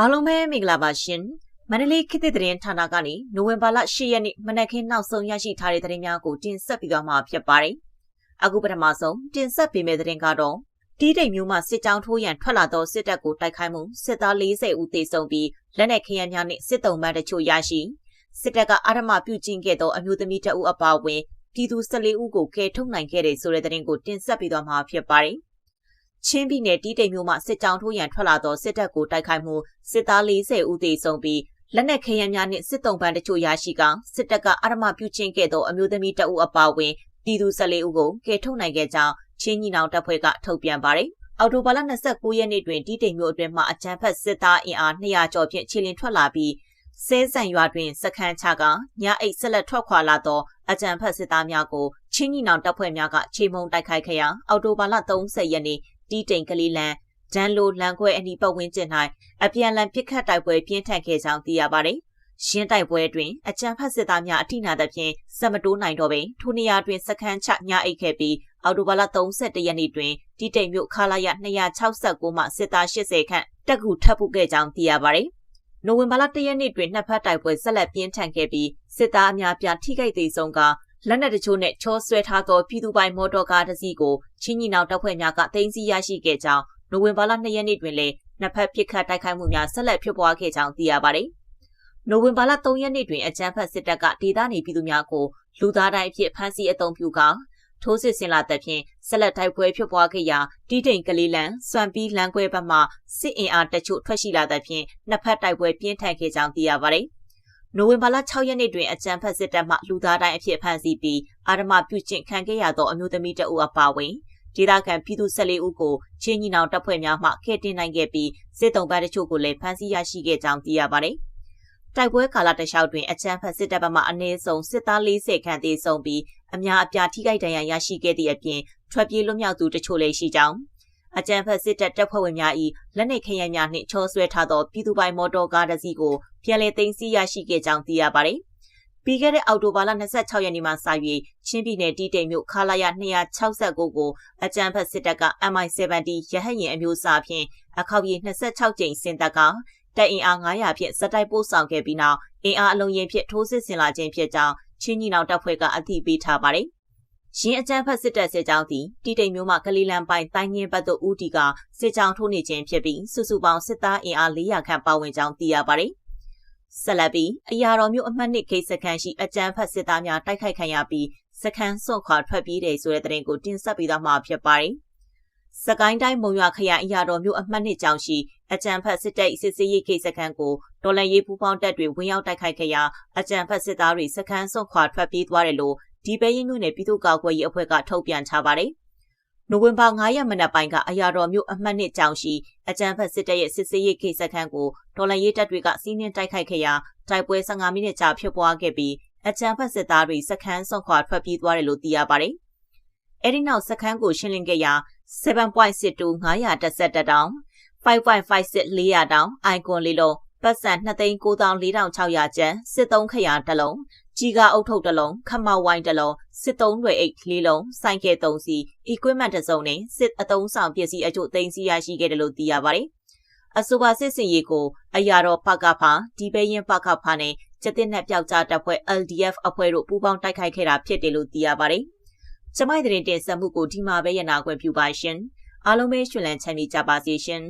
အားလုံးပဲမင်္ဂလာပါရှင်မန္တလေးခေတ်သစ်သတင်းဌာနကနေနိုဝင်ဘာလ10ရက်နေ့မနက်ခင်းနောက်ဆုံးရရှိထားတဲ့သတင်းများကိုတင်ဆက်ပြီးတော့မှာဖြစ်ပါတယ်အခုပထမဆုံးတင်ဆက်ပေးမယ့်သတင်းကတော့တီးတိမ်မျိုးမှစစ်ကြောင်းထိုးရန်ထွက်လာသောစစ်တပ်ကိုတိုက်ခိုက်မှုစစ်သား40ဦးသေဆုံးပြီးလက်နက်ခဲယမ်းများနှင့်စစ်တုံးပန်းတချို့ရရှိစစ်တပ်ကအာရမပြုကျင့်ခဲ့သောအမျိုးသမီးတအုပ်အပါအဝင်ပြည်သူ14ဦးကိုကယ်ထုတ်နိုင်ခဲ့တဲ့ဆိုတဲ့သတင်းကိုတင်ဆက်ပြီးတော့မှာဖြစ်ပါတယ် ချင်းပြည်နယ်တီးတိမ်မြို့မှစစ်ကြောင်းထိုးရန်ထွက်လာသောစစ်တပ်ကိုတိုက်ခိုက်မှုစစ်သား40ဦးသေဆုံးပြီးလက်နက်ခဲယမ်းများနှင့်စစ်တုံးပန်းတချို့ရရှိကစစ်တပ်ကအာရမပြုကျင့်ခဲ့သောအမျိုးသမီးတအုပ်အပါအဝင်ပြည်သူ14ဦးကိုကယ်ထုတ်နိုင်ခဲ့ကြောင်းချင်းညီနောင်တပ်ဖွဲ့ကထုတ်ပြန်ပါတယ်။အော်တိုဘာလ29ရက်နေ့တွင်တီးတိမ်မြို့အတွင်းမှအကြမ်းဖက်စစ်သားအင်အား200ကျော်ဖြင့်ခြေလျင်ထွက်လာပြီးစဲဆန်ရွာတွင်စခန်းချကညအိတ်ဆက်လက်ထွက်ခွာလာသောအကြံဖက်စစ်သားများကိုချင်းညီနောင်တပ်ဖွဲ့များကခြေမုံတိုက်ခိုက်ခဲ့ရာအော်တိုဘာလ30ရက်နေ့ တီးတိမ်ကလေးလန်ဂျန်လိုလန်ခွဲအနီးပတ်ဝန်းကျင်၌အပြန်လန်ပစ်ခတ်တိုက်ပွဲပြင်းထန်ခဲ့ကြောင်းသိရပါတယ်။ရှင်းတိုက်ပွဲတွင်အကြံဖတ်စစ်သားများအထိနာသဖြင့်စက်မတိုးနိုင်တော့ပင်ထိုနေရာတွင်စခန်းချညအိတ်ခဲ့ပြီးအော်တိုဘာလ31ရက်နေ့တွင်တီတိမ်မြို့ခလာရ269မှစစ်သား80ခန့်တက်ကူထပ်ဖို့ခဲ့ကြောင်းသိရပါတယ်။နိုဝင်ဘာလ1ရက်နေ့တွင်နှစ်ဖက်တိုက်ပွဲဆက်လက်ပြင်းထန်ခဲ့ပြီးစစ်သားအများပြားထိခိုက်သေးဆုံးက လက်နက်တချို့နဲ့ချောဆွဲထားသောပြည်သူပိုင်မော်တော်ကားတစ်စီးကိုချင်းညီနောင်တပ်ဖွဲ့များကသိမ်းဆည်းရရှိခဲ့ကြောင်းနိုဝင်ဘာလ2ရက်နေ့တွင်လည်းနှစ်ဖက်ပစ်ခတ်တိုက်ခိုက်မှုများဆက်လက်ဖြစ်ပွားခဲ့ကြောင်းသိရပါတယ်။နိုဝင်ဘာလ3ရက်နေ့တွင်အကြမ်းဖက်စစ်တပ်ကဒေသနေပြည်သူများကိုလူသားတိုင်းအဖြစ်ဖမ်းဆီးအုံပြုကထိုးစစ်ဆင်လာတဲ့ဖြင့်ဆက်လက်တိုက်ပွဲဖြစ်ပွားခဲ့ရာတီးတိမ်ကလေးလန်စွမ်ပီးလန်ခွဲဘက်မှစစ်အင်အားတချို့ထွက်ရှိလာတဲ့ဖြင့်နှစ်ဖက်တိုက်ပွဲပြင်းထန်ခဲ့ကြောင်းသိရပါတယ်။ နိုဝင်ဘာလ6ရက်နေ့တွင်အကြမ်းဖက်စစ်တပ်မှလူသားတိုင်းအဖြစ်ဖမ်းဆီးပြီးအာရမပြုကျင့်ခံခဲ့ရသောအမျိုးသမီးတအုပ်အပါအဝင်ဒေသခံပြည်သူ14ဦးကိုချင်းညီနောင်တပ်ဖွဲ့များမှကဲ့တင်နိုင်ခဲ့ပြီးစစ်တုံးပန်းတချို့ကိုလည်းဖမ်းဆီးရရှိခဲ့ကြောင်းသိရပါတယ်။တိုက်ပွဲကာလတလျှောက်တွင်အကြမ်းဖက်စစ်တပ်ဘက်မှအနည်းဆုံးစစ်သား40ခန့်သေဆုံးပြီးအများအပြားထိခိုက်ဒဏ်ရာရရှိခဲ့သည့်အပြင်ထွက်ပြေးလွတ်မြောက်သူတချို့လည်းရှိကြောင်း အကြံဖက်စစ်တပ်တပ်ဖွဲ့ဝင်များ၏လက်နက်ခဲယမ်းများနှင့်ချောဆွဲထားသောပြည်သူပိုင်မော်တော်ကားတစ်စီးကိုပြန်လည်သိမ်းဆည်းရရှိခဲ့ကြောင်းသိရပါသည်။ပြီးခဲ့တဲ့အောက်တိုဘာလ26ရက်နေ့မှစ၍ချင်းပြည်နယ်တီးတိမ်မြို့ခလာရ269ကိုအကြံဖက်စစ်တပ်က MI70 ရဟတ်ယာဉ်အမျိုးအစားဖြင့်အခောက်ရီ26ကြိမ်ဆင်းသက်ကတပ်အင်အား900ဖြင့်စတိုက်ပို့ဆောင်ခဲ့ပြီးနောက်အင်အားအလုံးရင်ဖြင့်ထိုးစစ်ဆင်လာခြင်းဖြစ်ကြောင်းချင်းညီနောင်တပ်ဖွဲ့ကအသိပေးထားပါတယ်။ ရင်းအကြမ်းဖက်စစ်တပ်စစ်ကြောင်းသည်တီတိမ်မျိုးမှကလေးလန်ပိုင်းတိုင်းငင်းဘတ်တို့ဦးတီကစစ်ကြောင်းထိုးနေခြင်းဖြစ်ပြီးစုစုပေါင်းစစ်သားအင်အား400ခန့်ပါဝင်ကြောင်းသိရပါတယ်။ဆက်လက်ပြီးအရာတော်မျိုးအမှတ်နှစ်ဂိတ်စခန်းရှိအကြမ်းဖက်စစ်သားများတိုက်ခိုက်ခံရပြီးစခန်းစွန့်ခွာထွက်ပြေးတယ်ဆိုတဲ့သတင်းကိုတင်ဆက်ပေးသွားမှာဖြစ်ပါတယ်။စကိုင်းတိုင်းမုံရွာခရိုင်အရာတော်မျိုးအမှတ်နှစ်ကျောင်းရှိအကြံဖက်စစ်တပ်စစ်စေးရေးကိစ္စခန်းကိုတော်လန်ရေးပူပေါင်းတပ်တွေဝင်ရောက်တိုက်ခိုက်ခဲ့ရာအကြံဖက်စစ်သားတွေစခန်းစွန့်ခွာထွက်ပြေးသွားတယ်လို့ ဒီပဲရင်မြို့နယ်ပြည်သူ့ကာကွယ်ရေးအဖွဲ့ကထုတ်ပြန်ထားပါတယ်။နိုဝင်ဘာ9ရက်မနက်ပိုင်းကအရာတော်မျိုးအမှတ်နှစ်ကျောင်းရှိအကြံဖက်စစ်တပ်ရဲ့စစ်စေးရေးကိစ္စခန်းကိုတော်လန်ရေးတပ်တွေကစီးနင်းတိုက်ခိုက်ခဲ့ရာတိုက်ပွဲ15မိနစ်ကြာဖြစ်ပွားခဲ့ပြီးအကြံဖက်စစ်သားတွေစခန်းစွန့်ခွာထွက်ပြေးသွားတယ်လို့သိရပါတယ်။အဲဒီနောက်စခန်းကိုရှင်းလင်းခဲ့ရာ7.62 911တောင်5.56 400တောင်အိုင်ကွန်လေးလုံးပတ်စံ2,94,600ကျန်စစ်သုံးခရာတစ်လုံး ကြီးကားအုပ်ထုပ်တစ်လုံးခမောက်ဝိုင်းတစ်လုံးစစ်သုံးတွေအိတ်လေးလုံးစိုင်းကဲသုံးစီ equipment တစ်စုံနဲ့စစ်အသုံးဆောင်ပစ္စည်းအချို့သိမ်းဆည်းရရှိခဲ့တယ်လို့သိရပါတယ်အဆိုပါစစ်စင်ရေးကိုအရာတော်ပကဖာဒီပဲရင်ပကဖာနဲ့ကျတဲ့နဲ့ပျောက်ကြားတပ်ဖွဲ့ LDF အဖွဲ့တို့ပူးပေါင်းတိုက်ခိုက်ခဲ့တာဖြစ်တယ်လို့သိရပါတယ်။ကျမိုက်တဲ့တင်ဆက်မှုကိုဒီမှာပဲရနာခွင့်ပြုပါရှင်အားလုံးပဲရှင်လန်းချမ်းမြေကြပါစေရှင်